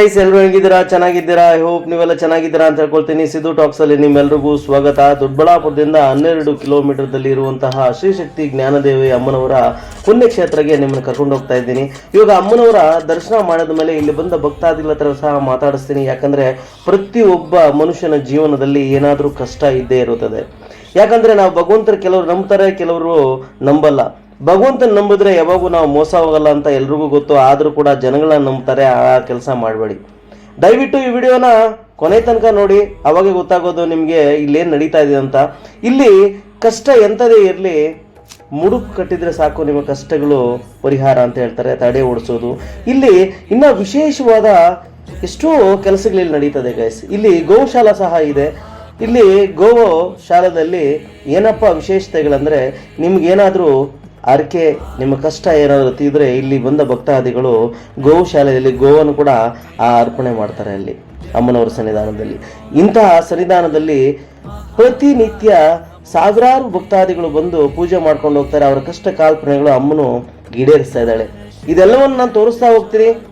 Guys ಎಲ್ಲರೂ ಹೆಂಗಿದ್ದೀರಾ? ಚೆನ್ನಾಗಿದ್ದೀರಾ? I hope ನೀವೆಲ್ಲ ಚೆನ್ನಾಗಿದ್ದೀರಾ ಅಂತ ಹೇಳ್ಕೊಳ್ತೀನಿ. ಸಿದ್ದು ಟಾಕ್ಸ್ ಅಲ್ಲಿ ನಿಮ್ಮೆಲ್ಲರಿಗೂ ಸ್ವಾಗತ. ದೊಡ್ಡಬಳ್ಳಾಪುರದಿಂದ ಹನ್ನೆರಡು ಕಿಲೋಮೀಟರ್ ದಲ್ಲಿ ಇರುವಂತಹ ಶ್ರೀಶಕ್ತಿ ಜ್ಞಾನದೇವಿ ಅಮ್ಮನವರ ಪುಣ್ಯಕ್ಷೇತ್ರಕ್ಕೆ ನಿಮ್ಮನ್ನು ಕರ್ಕೊಂಡು ಹೋಗ್ತಾ ಇದ್ದೀನಿ. ಇವಾಗ ಅಮ್ಮನವರ ದರ್ಶನ ಮಾಡಿದ ಮೇಲೆ ಇಲ್ಲಿ ಬಂದ ಭಕ್ತಾದಿಗಳ ಹತ್ರ ಸಹ ಮಾತಾಡಿಸ್ತೀನಿ. ಯಾಕಂದ್ರೆ ಪ್ರತಿಯೊಬ್ಬ ಮನುಷ್ಯನ ಜೀವನದಲ್ಲಿ ಏನಾದರೂ ಕಷ್ಟ ಇದ್ದೇ ಇರುತ್ತದೆ. ಯಾಕಂದ್ರೆ ನಾವು ಭಗವಂತರು ಕೆಲವರು ನಂಬ್ತಾರೆ, ಕೆಲವರು ನಂಬಲ್ಲ. ಭಗವಂತನ ನಂಬಿದ್ರೆ ಯಾವಾಗೂ ನಾವು ಮೋಸ ಹೋಗಲ್ಲ ಅಂತ ಎಲ್ರಿಗೂ ಗೊತ್ತು, ಆದರೂ ಕೂಡ ಜನಗಳನ್ನ ನಂಬ್ತಾರೆ, ಆ ಕೆಲಸ ಮಾಡಬೇಡಿ. ದಯವಿಟ್ಟು ಈ ವಿಡಿಯೋನ ಕೊನೆ ತನಕ ನೋಡಿ, ಅವಾಗೆ ಗೊತ್ತಾಗೋದು ನಿಮಗೆ ಇಲ್ಲೇನು ನಡೀತಾ ಇದೆ ಅಂತ. ಇಲ್ಲಿ ಕಷ್ಟ ಎಂಥದೇ ಇರಲಿ, ಮುಡುಕು ಕಟ್ಟಿದ್ರೆ ಸಾಕು ನಿಮ್ಮ ಕಷ್ಟಗಳು ಪರಿಹಾರ ಅಂತ ಹೇಳ್ತಾರೆ, ತಡೆ ಓಡಿಸೋದು. ಇಲ್ಲಿ ಇನ್ನೂ ವಿಶೇಷವಾದ ಎಷ್ಟೋ ಕೆಲಸಗಳಲ್ಲಿ ನಡೀತದೆ ಗೈಸ್ ಇಲ್ಲಿ ಗೋಶಾಲಾ ಸಹ ಇದೆ. ಇಲ್ಲಿ ಗೋವು ಶಾಲದಲ್ಲಿ ಏನಪ್ಪ ವಿಶೇಷತೆಗಳಂದರೆ, ನಿಮ್ಗೇನಾದರೂ ಅರ್ಕೆ ನಿಮ್ಮ ಕಷ್ಟ ಏನಾದರೂ ತಿದ್ರೆ ಇಲ್ಲಿ ಬಂದ ಭಕ್ತಾದಿಗಳು ಗೋಶಾಲೆಯಲ್ಲಿ ಗೋವನ್ನು ಕೂಡ, ಆ, ಅರ್ಪಣೆ ಮಾಡ್ತಾರೆ ಅಲ್ಲಿ, ಅಮ್ಮನವರ ಸನ್ನಿಧಾನದಲ್ಲಿ. ಇಂತಹ ಸನ್ನಿಧಾನದಲ್ಲಿ ಪ್ರತಿನಿತ್ಯ ಸಾವಿರಾರು ಭಕ್ತಾದಿಗಳು ಬಂದು ಪೂಜೆ ಮಾಡ್ಕೊಂಡು ಹೋಗ್ತಾರೆ. ಅವರ ಕಷ್ಟ ಕಾಲ್ಪನೆಗಳು ಅಮ್ಮನು ಈಡೇರಿಸ್ತಾ ಇದ್ದಾಳೆ. ಇದೆಲ್ಲವನ್ನು ನಾನು ತೋರಿಸ್ತಾ ಹೋಗ್ತೀನಿ.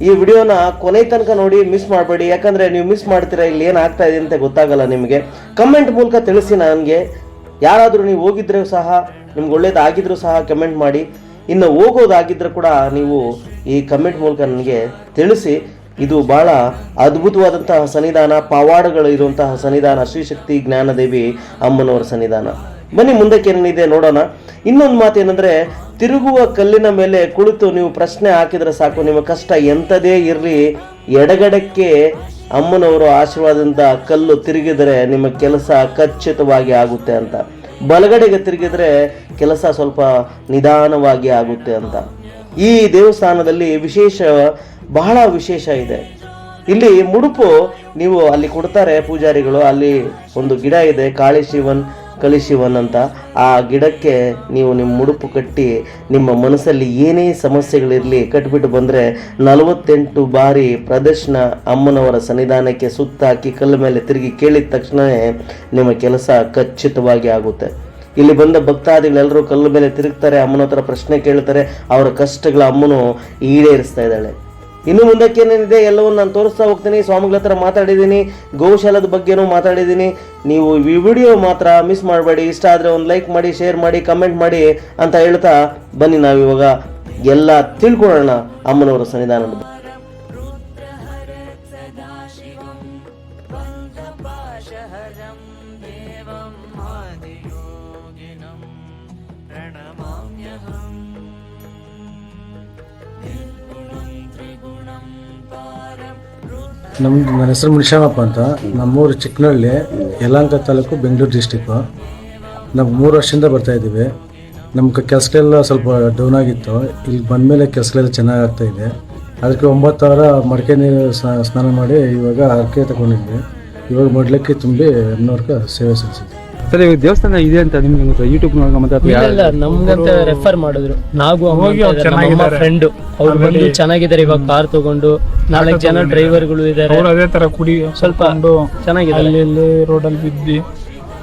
ಈ ವಿಡಿಯೋನ ಕೊನೆ ತನಕ ನೋಡಿ ಮಿಸ್ ಮಾಡಬೇಡಿ. ಯಾಕಂದ್ರೆ ನೀವು ಮಿಸ್ ಮಾಡ್ತೀರಾ, ಇಲ್ಲಿ ಏನಾಗ್ತಾ ಇದೆ ಅಂತ ಗೊತ್ತಾಗಲ್ಲ ನಿಮಗೆ. ಕಮೆಂಟ್ ಮೂಲಕ ತಿಳಿಸಿ ನನಗೆ. ಯಾರಾದರೂ ನೀವು ಹೋಗಿದ್ರೆ ಸಹ, ನಿಮ್ಗೆ ಒಳ್ಳೇದಾಗಿದ್ರು ಸಹ ಕಮೆಂಟ್ ಮಾಡಿ. ಇನ್ನು ಹೋಗೋದಾಗಿದ್ರೆ ಕೂಡ ನೀವು ಈ ಕಮೆಂಟ್ ಮೂಲಕ ನನಗೆ ತಿಳಿಸಿ. ಇದು ಬಹಳ ಅದ್ಭುತವಾದಂತಹ ಸನ್ನಿಧಾನ, ಪವಾಡಗಳು ಇರುವಂತಹ ಸನ್ನಿಧಾನ ಶ್ರೀಶಕ್ತಿ ಜ್ಞಾನದೇವಿ ಅಮ್ಮನವರ ಸನ್ನಿಧಾನ. ಬನ್ನಿ ಮುಂದಕ್ಕೆ ಏನಿದೆ ನೋಡೋಣ. ಇನ್ನೊಂದು ಮಾತು ಏನಂದ್ರೆ, ತಿರುಗುವ ಕಲ್ಲಿನ ಮೇಲೆ ಕುಳಿತು ನೀವು ಪ್ರಶ್ನೆ ಹಾಕಿದ್ರೆ ಸಾಕು, ನಿಮ್ಮ ಕಷ್ಟ ಎಂಥದೇ ಇರಲಿ, ಎಡಗಡಕ್ಕೆ ಅಮ್ಮನವರ ಆಶೀರ್ವಾದದಿಂದ ಕಲ್ಲು ತಿರುಗಿದರೆ ನಿಮ್ಮ ಕೆಲಸ ಖಚಿತವಾಗಿ ಆಗುತ್ತೆ ಅಂತ. ಬಲಗಡೆಗೆ ತಿರುಗಿದರೆ ಕೆಲಸ ಸ್ವಲ್ಪ ನಿಧಾನವಾಗಿ ಆಗುತ್ತೆ ಅಂತ. ಈ ದೇವಸ್ಥಾನದಲ್ಲಿ ವಿಶೇಷ, ಬಹಳ ವಿಶೇಷ ಇದೆ. ಇಲ್ಲಿ ಮುಡುಪು ನೀವು ಅಲ್ಲಿ ಕೊಡ್ತಾರೆ ಪೂಜಾರಿಗಳು, ಅಲ್ಲಿ ಒಂದು ಗಿಡ ಇದೆ ಕಾಳಿ ಶಿವನ್ ಕಳಿ ಶಿವನ್ ಆ ಗಿಡಕ್ಕೆ ನೀವು ನಿಮ್ಮ ಮುಡುಪು ಕಟ್ಟಿ ನಿಮ್ಮ ಮನಸ್ಸಲ್ಲಿ ಏನೇ ಸಮಸ್ಯೆಗಳಿರಲಿ ಕಟ್ಬಿಟ್ಟು ಬಂದರೆ ನಲವತ್ತೆಂಟು ಬಾರಿ ಪ್ರದರ್ಶನ ಅಮ್ಮನವರ ಸನ್ನಿಧಾನಕ್ಕೆ ಸುತ್ತಾಕಿ ಕಲ್ಲು ಮೇಲೆ ತಿರುಗಿ ಕೇಳಿದ ತಕ್ಷಣವೇ ನಿಮ್ಮ ಕೆಲಸ ಖಚಿತವಾಗಿ ಆಗುತ್ತೆ. ಇಲ್ಲಿ ಬಂದ ಭಕ್ತಾದಿಗಳೆಲ್ಲರೂ ಕಲ್ಲು ಮೇಲೆ ತಿರುಗ್ತಾರೆ ಅಮ್ಮನ ಹತ್ರ ಪ್ರಶ್ನೆ ಕೇಳ್ತಾರೆ, ಅವರ ಕಷ್ಟಗಳ ಅಮ್ಮನು ಈಡೇರಿಸ್ತಾ ಇದ್ದಾಳೆ. ಇನ್ನು ಮುಂದಕ್ಕೆ ಏನೇನಿದೆ ಎಲ್ಲವನ್ನು ನಾನು ತೋರಿಸ್ತಾ ಹೋಗ್ತೀನಿ. ಸ್ವಾಮಿಗಳ ಹತ್ರ ಮಾತಾಡಿದ್ದೀನಿ. ಗೋಶಾಲದ ಬಗ್ಗೆನೂ ಮಾತಾಡಿದ್ದೀನಿ. ನೀವು ಈ ವಿಡಿಯೋ ಮಾತ್ರ ಮಿಸ್ ಮಾಡಬೇಡಿ. ಇಷ್ಟ ಆದರೆ ಒಂದು ಲೈಕ್ ಮಾಡಿ ಶೇರ್ ಮಾಡಿ ಕಮೆಂಟ್ ಮಾಡಿ ಅಂತ ಹೇಳ್ತಾ ಬನ್ನಿ ನಾವಿವಾಗ. ಎಲ್ಲ ತಿಳ್ಕೊಳ್ಳೋಣ ಅಮ್ಮನವರ ಸನ್ನಿಧಾನದ ನಮ್ಮ ನನ್ನ ಹೆಸರು ಮುನಿಶಾಮಪ್ಪ ಅಂತ. ನಮ್ಮೂರು ಚಿಕ್ಕನಹಳ್ಳಿ ಯಲಹಂಕ ತಾಲೂಕು ಬೆಂಗಳೂರು ಡಿಸ್ಟಿಕ್ಕು ನಾವು ಮೂರು ವರ್ಷದಿಂದ ಬರ್ತಾ ಇದ್ದೀವಿ. ನಮ್ಮ ಕೆಲಸಗಳೆಲ್ಲ ಸ್ವಲ್ಪ ಡೌನ್ ಆಗಿತ್ತು. ಇಲ್ಲಿ ಬಂದಮೇಲೆ ಕೆಲಸಗಳೆಲ್ಲ ಚೆನ್ನಾಗಿ ಆಗ್ತಾ ಇದೆ. ಅದಕ್ಕೆ ಒಂಬತ್ತು ಸಾವಿರ ಮಡಿಕೆ ನೀರು ಸ್ನಾನ ಮಾಡಿ ಇವಾಗ ಅರ್ಕೆ ತಗೊಂಡಿದ್ವಿ. ಇವಾಗ ಮೊಡ್ಲಕ್ಕಿ ತುಂಬಿ ಅನ್ನೋರ್ಗೆ ಸೇವೆ ಸಲ್ಲಿಸಿದ್ವಿ. ಸರ್ ಇವಾಗ ದೇವಸ್ಥಾನ ಇದೆ ಅಂತ ನಿಮ್ಗೆ ಗೊತ್ತಾ? ಯೂಟ್ಯೂಬ್ ನೋಡ್ಕೊಂಡ್ ಮತ್ತೆ ಅಥವಾ ಇಲ್ಲ ನಮ್ಗಂತ ರೆಫರ್ ಮಾಡಿದ್ರು. ನಾವು ನಮ್ಮ ಫ್ರೆಂಡ್ ಅವ್ರು ಬಂದು ಚೆನ್ನಾಗಿದ್ದಾರೆ. ಇವಾಗ ಕಾರ್ ತಗೊಂಡು ನಾಲ್ಕು ಜನ ಡ್ರೈವರ್ಗಳು ಇದ್ದಾರೆ. ಅವ್ರು ಅದೇ ತರ ಕುಡಿ ಸ್ವಲ್ಪ ಅಂದು ಚೆನ್ನಾಗಿದೆ. ಅಲ್ಲಿ ಇಲ್ಲಿ ರೋಡಲ್ಲಿ ಬಿದ್ದಿ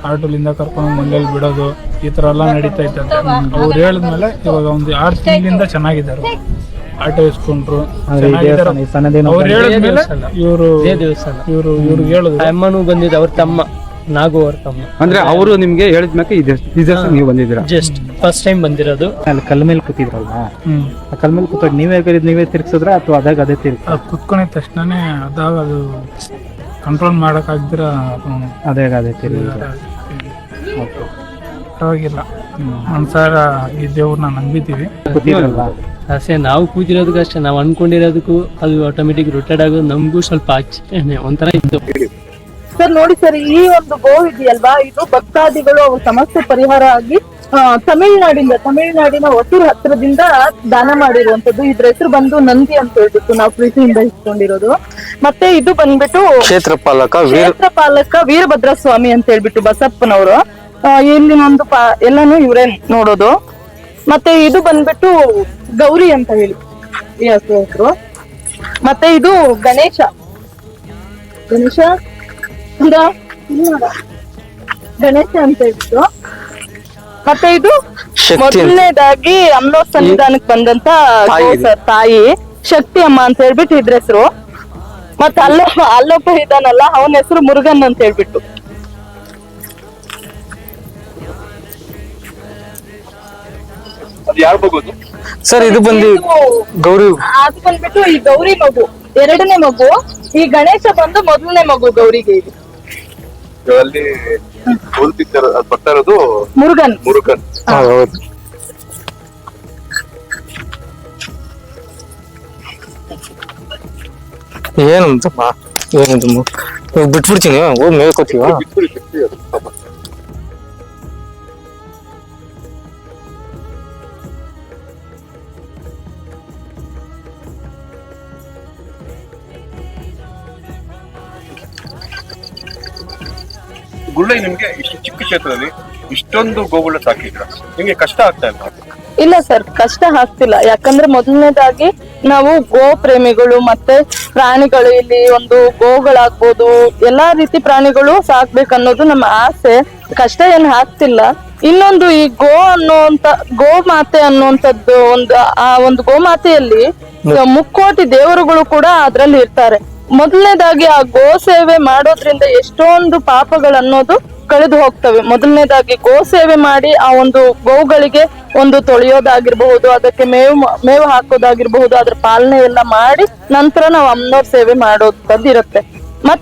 ಆಟೋಲಿಂದ ಕರ್ಕೊಂಡು ಮಂಗಲ್ ಬಿಡೋದು ಈ ತರ ಎಲ್ಲ ನಡೀತಾ ಇತ್ತು ಅವ್ರು ಹೇಳಿದ್ಮೇಲೆ ಇವಾಗ ಒಂದು ಆರು ತಿಂಗಳಿಂದ ಚೆನ್ನಾಗಿದ್ದಾರೆ. ಆಟೋ ಇಸ್ಕೊಂಡ್ರು ಇವ್ರು ಅವ್ರು ಹೇಳಿದ್ಮೇಲೆ ಇವರು ಇವರು ಇವ್ರಿಗೆ ಹೇಳಿದ್ರು. ಅಮ್ಮನೂ ಬಂದಿದ್ದು ಅವ್ರ ತಮ್ಮ. ನಾಗು ಅವ್ರ ತಮ್ಮ. ಅಂದ್ರೆ ಅವರು ನಿಮ್ಗೆ ಈ ದೇವಸ್ಥಾನ ನೀವು ಬಂದಿದ್ದೀರಾ? ಜಸ್ಟ್ ಫಸ್ಟ್ ಟೈಮ್ ಬಂದಿರೋದು. ಅಲ್ಲಿ ಕಲ್ ಮೇಲೆ ಕೂತಿದ್ರಲ್ಲ ಹ್ಮ್. ಆ ಕಲ್ ಮೇಲೆ ಕೂತಾಗ ನೀವೇ ಕರೀದ್ ನೀವೇ ತಿರ್ಗ್ಸಿದ್ರ ಅಥವಾ ಅದಾಗ ಅದೇ ತಿರ್ಗ ಅದು ಕುತ್ಕೊಂಡಿದ ತಕ್ಷಣನೇ ಅದಾಗ ಅದು ಕಂಟ್ರೋಲ್ ಮಾಡಕ್ ಆಗ್ದಿರ ಅದೇ ಅದೇ ತಿರ್ಗ. ಪರವಾಗಿಲ್ಲ. ಒಂದ್ಸಾರ ಈ ದೇವ್ರನ್ನ ನಂಬಿದ್ದೀವಿ. ಕೂತಿದ್ರಲ್ಲ ಅಷ್ಟೇ ನಾವು ಕೂತಿರೋದಕ್ಕೆ ಅಷ್ಟೇ ನಾವು ಅನ್ಕೊಂಡಿರೋದಕ್ಕೂ ಅದು ಆಟೋಮೆಟಿಕ್ ರೊಟೇಟ್ ಆಗೋದು ನಮಗೂ ಸ್ವಲ್ಪ ಆಚೆ ಒಂಥರ ಇತ್ತು ಸರ್ ನೋಡಿ ಸರ್ ಈ ಒಂದು ಗೋ ಇದೆಯಲ್ವಾ? ಇದು ಭಕ್ತಾದಿಗಳು ಅವ್ರ ಸಮಸ್ಯೆ ಪರಿಹಾರ ಆಗಿ ತಮಿಳ್ನಾಡಿಂದ ತಮಿಳ್ನಾಡಿನ ಹೊಸೂರು ಹತ್ರದಿಂದ ದಾನ ಮಾಡಿರುವಂತದ್ದು ಇದ್ರ ಹೆಸರು ಬಂದು ನಂದಿ ಅಂತ ಹೇಳ್ಬಿಟ್ಟು ನಾವು ಪ್ರೀತಿಯಿಂದ ಇಟ್ಕೊಂಡಿರೋದು. ಮತ್ತೆ ಇದು ಬಂದ್ಬಿಟ್ಟು ಕ್ಷೇತ್ರಪಾಲಕ ಕ್ಷೇತ್ರ ಪಾಲಕ ವೀರಭದ್ರ ಸ್ವಾಮಿ ಅಂತ ಹೇಳ್ಬಿಟ್ಟು ಬಸಪ್ಪನವರು. ಇಲ್ಲಿ ನಂದು ಒಂದು ಪಾ ಎಲ್ಲಾನು ಇವರೇ ನೋಡೋದು. ಮತ್ತೆ ಇದು ಬಂದ್ಬಿಟ್ಟು ಗೌರಿ ಅಂತ ಹೇಳಿ. ಹೆಸರು. ಮತ್ತೆ ಇದು ಗಣೇಶ. ಗಣೇಶ? ಇಂದ ಗಣೇಶ ಅಂತ ಇತ್ತು. ಮತ್ತೆ ಇದು ಮೊದಲನೇದಾಗಿ ಅಮ್ನೋರ್ ಸನ್ನಿಧಾನಕ್ಕೆ ಬಂದಂತ ತಾಯಿ ಶಕ್ತಿ ಅಮ್ಮ ಅಂತ ಹೇಳ್ಬಿಟ್ಟು ಇದ್ರ ಹೆಸರು. ಮತ್ತೆ ಅಲ್ಲೊಬ್ಬ ಅಲ್ಲೊಬ್ಬ ಇದ್ದಾನಲ್ಲ ಅವನ ಹೆಸರು ಮುರುಗನ್ ಅಂತ ಹೇಳ್ಬಿಟ್ಟು. ಸರ್ ಇದು ಬಂದು ಗೌರಿ ಅದು ಬಂದ್ಬಿಟ್ಟು ಈ ಗೌರಿ ಮಗು ಎರಡನೇ ಮಗು. ಈ ಗಣೇಶ ಬಂದು ಮೊದಲನೇ ಮಗು ಗೌರಿಗೆ ಇದು. ಅಲ್ಲಿ ಓದ್ತಿದ್ದಾರ ಅದ್ ಬರ್ತಾ ಇರೋದು ಮುರುಗನ್ ಮುರುಕನ್ ಹೌದು. ಏನಂತಮ್ಮ? ಏನಂತಮ್ಮ? ಇವಾಗ ಬಿಟ್ಬಿಡ್ತೀನಿ ಹೋಗಿ ಮೇಲ್ಕೋತೀವ? ಬಿಟ್ಬಿಡಿ ಅದು ಪಾಪ. ಗುಳ್ಳೆ ನಿಮ್ಗೆ ಇಷ್ಟು ಚಿಕ್ಕ ಕ್ಷೇತ್ರದಲ್ಲಿ ಇಷ್ಟೊಂದು ಗೋವುಗಳ ಸಾಕಿದ್ರ ನಿಮ್ಗೆ ಕಷ್ಟ ಆಗ್ತಾ ಇಲ್ಲ ಇಲ್ಲ ಸರ್ ಕಷ್ಟ ಆಗ್ತಿಲ್ಲ. ಯಾಕಂದ್ರೆ ಮೊದಲನೇದಾಗಿ ನಾವು ಗೋ ಪ್ರೇಮಿಗಳು ಮತ್ತೆ ಪ್ರಾಣಿಗಳು ಇಲ್ಲಿ ಒಂದು ಗೋಗಳಾಗ್ಬೋದು ಎಲ್ಲಾ ರೀತಿ ಪ್ರಾಣಿಗಳು ಸಾಕ್ಬೇಕನ್ನೋದು ನಮ್ಮ ಆಸೆ. ಕಷ್ಟ ಏನ್ ಆಗ್ತಿಲ್ಲ. ಇನ್ನೊಂದು ಈ ಗೋ ಅನ್ನುವಂತ ಗೋ ಮಾತೆ ಅನ್ನುವಂಥದ್ದು ಒಂದು ಆ ಒಂದು ಗೋಮಾತೆಯಲ್ಲಿ ಮುಕ್ಕೋಟಿ ದೇವರುಗಳು ಕೂಡ ಅದ್ರಲ್ಲಿ ಇರ್ತಾರೆ. ಮೊದಲನೇದಾಗಿ ಆ ಗೋ ಸೇವೆ ಮಾಡೋದ್ರಿಂದ ಎಷ್ಟೊಂದು ಪಾಪಗಳನ್ನೋದು ಕಳೆದು ಹೋಗ್ತವೆ. ಮೊದಲನೇದಾಗಿ ಗೋ ಸೇವೆ ಮಾಡಿ ಆ ಒಂದು ಗೋಗಳಿಗೆ ಒಂದು ತೊಳೆಯೋದಾಗಿರ್ಬಹುದು, ಅದಕ್ಕೆ ಮೇವು ಮೇವು ಹಾಕೋದಾಗಿರ್ಬಹುದು, ಅದ್ರ ಪಾಲನೆ ಎಲ್ಲ ಮಾಡಿ ನಂತರ ನಾವು ಅಮ್ಮನವ್ರ ಸೇವೆ ಮಾಡೋದ್ ಇರುತ್ತೆ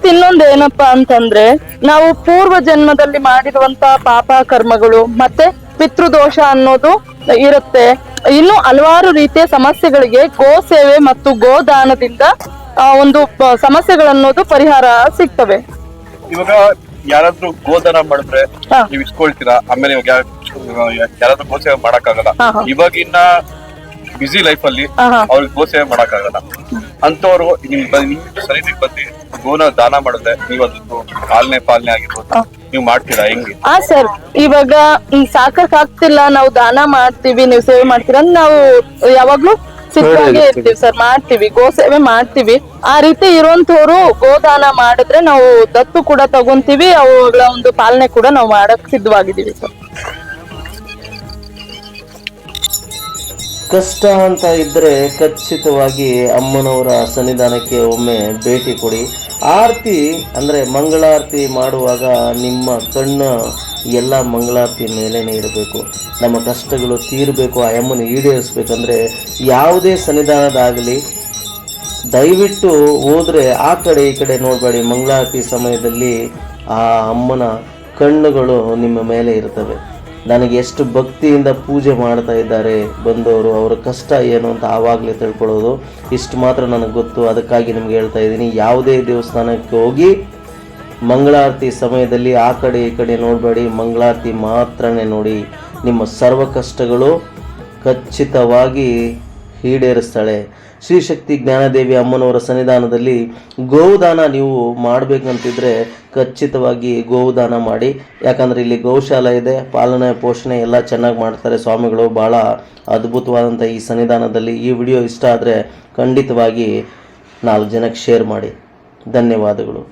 ಇನ್ನೊಂದು ಏನಪ್ಪಾ ಅಂತಂದ್ರೆ, ನಾವು ಪೂರ್ವ ಜನ್ಮದಲ್ಲಿ ಮಾಡಿರುವಂತ ಪಾಪ ಕರ್ಮಗಳು ಮತ್ತೆ ಪಿತೃದೋಷ ಅನ್ನೋದು ಇರುತ್ತೆ. ಇನ್ನು ಹಲವಾರು ರೀತಿಯ ಸಮಸ್ಯೆಗಳಿಗೆ ಗೋ ಸೇವೆ ಮತ್ತು ಗೋದಾನದಿಂದ ಒಂದು ಸಮಸ್ಯೆಗಳನ್ನೋದು ಪರಿಹಾರ ಸಿಗ್ತವೆ. ಇವಾಗ ಯಾರಾದ್ರೂ ಗೋದಾನ ಮಾಡಿದ್ರೆ ನೀವು ಇಸ್ಕೊಳ್ತೀರಾ? ಆಮೇಲೆ ಇವಾಗ ಯಾರಾದ್ರೂ ಗೋಸೇವೆ ಮಾಡಕ್ಕಾಗಲ್ಲ. ಹಾ, ಹಾ. ಇವಾಗಿನ ಬಿಸಿ ಲೈಫ್ ಅಲ್ಲಿ ಹಾ, ಹಾ. ಅವ್ರಿಗೆ ಗೋಸೇವೆ ಮಾಡಕ್ಕಾಗಲ್ಲ. ಅಂತವ್ರು ನಿಮ್ ನಿಮ್ ಬಂದು ಗೋನ ದಾನ ಮಾಡಿದ್ರೆ ನೀವು ಅದೊಂದು ಪಾಲನೆ ಪಾಲನೆ ಆಗಿರ್ಬೋದು. ನೀವು ಮಾಡ್ತೀರಾ? ಹೆಂಗೆ? ಆ ಸರ್ ಇವಾಗ ಸಾಕಕ್ ಆಗ್ತಿಲ್ಲ ನಾವು ದಾನ ಮಾಡ್ತೀವಿ ನೀವು ಸೇವೆ ಮಾಡ್ತೀರಾ ನಾವು ಯಾವಾಗ್ಲೂ ಸಿದ್ಧವಾಗೇ ಇರ್ತೀವಿ ಸರ್. ಮಾಡ್ತೀವಿ ಗೋ ಸೇವೆ ಮಾಡ್ತೀವಿ. ಆ ರೀತಿ ಇರುವಂತವ್ರು ಗೋದಾನ ಮಾಡಿದ್ರೆ ನಾವು ದತ್ತು ಕೂಡ ತಗೊಂತೀವಿ ಅವುಗಳ ಒಂದು ಪಾಲನೆ ಕೂಡ ನಾವು ಮಾಡಕ್ ಸಿದ್ಧವಾಗಿದ್ದೀವಿ ಸರ್. ಕಷ್ಟ ಅಂತ ಇದ್ದರೆ ಖಚಿತವಾಗಿ ಅಮ್ಮನವರ ಸನ್ನಿಧಾನಕ್ಕೆ ಒಮ್ಮೆ ಭೇಟಿ ಕೊಡಿ. ಆರತಿ ಅಂದರೆ ಮಂಗಳಾರತಿ ಮಾಡುವಾಗ ನಿಮ್ಮ ಕಣ್ಣು ಎಲ್ಲ ಮಂಗಳಾರತಿ ಮೇಲೇ ಇರಬೇಕು. ನಮ್ಮ ಕಷ್ಟಗಳು ತೀರಬೇಕು, ಆ ಅಮ್ಮನ ಈಡೇರಿಸ್ಬೇಕಂದ್ರೆ ಯಾವುದೇ ಸನ್ನಿಧಾನದಾಗಲಿ ದಯವಿಟ್ಟು ಹೋದರೆ ಆ ಕಡೆ ಈ ಕಡೆ ನೋಡಬೇಡಿ, ಮಂಗಳಾರತಿ ಸಮಯದಲ್ಲಿ ಆ ಅಮ್ಮನ ಕಣ್ಣುಗಳು ನಿಮ್ಮ ಮೇಲೆ ಇರ್ತವೆ. ನನಗೆ ಎಷ್ಟು ಭಕ್ತಿಯಿಂದ ಪೂಜೆ ಮಾಡ್ತಾ ಇದ್ದಾರೆ ಬಂದವರು, ಅವರ ಕಷ್ಟ ಏನು ಅಂತ ಆವಾಗಲೇ ತಿಳ್ಕೊಳ್ಳೋದು. ಇಷ್ಟು ಮಾತ್ರ ನನಗೆ ಗೊತ್ತು, ಅದಕ್ಕಾಗಿ ನಿಮ್ಗೆ ಹೇಳ್ತಾ ಇದ್ದೀನಿ, ಯಾವುದೇ ದೇವಸ್ಥಾನಕ್ಕೆ ಹೋಗಿ ಮಂಗಳಾರತಿ ಸಮಯದಲ್ಲಿ ಆ ಕಡೆ ಈ ಕಡೆ ನೋಡಬೇಡಿ. ಮಂಗಳಾರತಿ ಮಾತ್ರನೇ ನೋಡಿ. ನಿಮ್ಮ ಸರ್ವ ಕಷ್ಟಗಳು ಖಚಿತವಾಗಿ ಈಡೇರಿಸ್ತಾಳೆ. ಶ್ರೀಶಕ್ತಿ ಜ್ಞಾನದೇವಿ ಅಮ್ಮನವರ ಸನ್ನಿಧಾನದಲ್ಲಿ ಗೋದಾನ ನೀವು ಮಾಡಬೇಕಂತಿದ್ರೆ ಖಚಿತವಾಗಿ ಗೋದಾನ ಮಾಡಿ. ಯಾಕಂದರೆ ಇಲ್ಲಿ ಗೋಶಾಲ ಇದೆ, ಪಾಲನೆ, ಪೋಷಣೆ ಎಲ್ಲ ಚೆನ್ನಾಗಿ ಮಾಡ್ತಾರೆ ಸ್ವಾಮಿಗಳು. ಭಾಳ ಅದ್ಭುತವಾದಂಥ ಈ ಸನ್ನಿಧಾನದಲ್ಲಿ ಈ ವಿಡಿಯೋ ಇಷ್ಟ ಆದರೆ ಖಂಡಿತವಾಗಿ ನಾಲ್ಕು ಜನಕ್ಕೆ ಶೇರ್ ಮಾಡಿ. ಧನ್ಯವಾದಗಳು.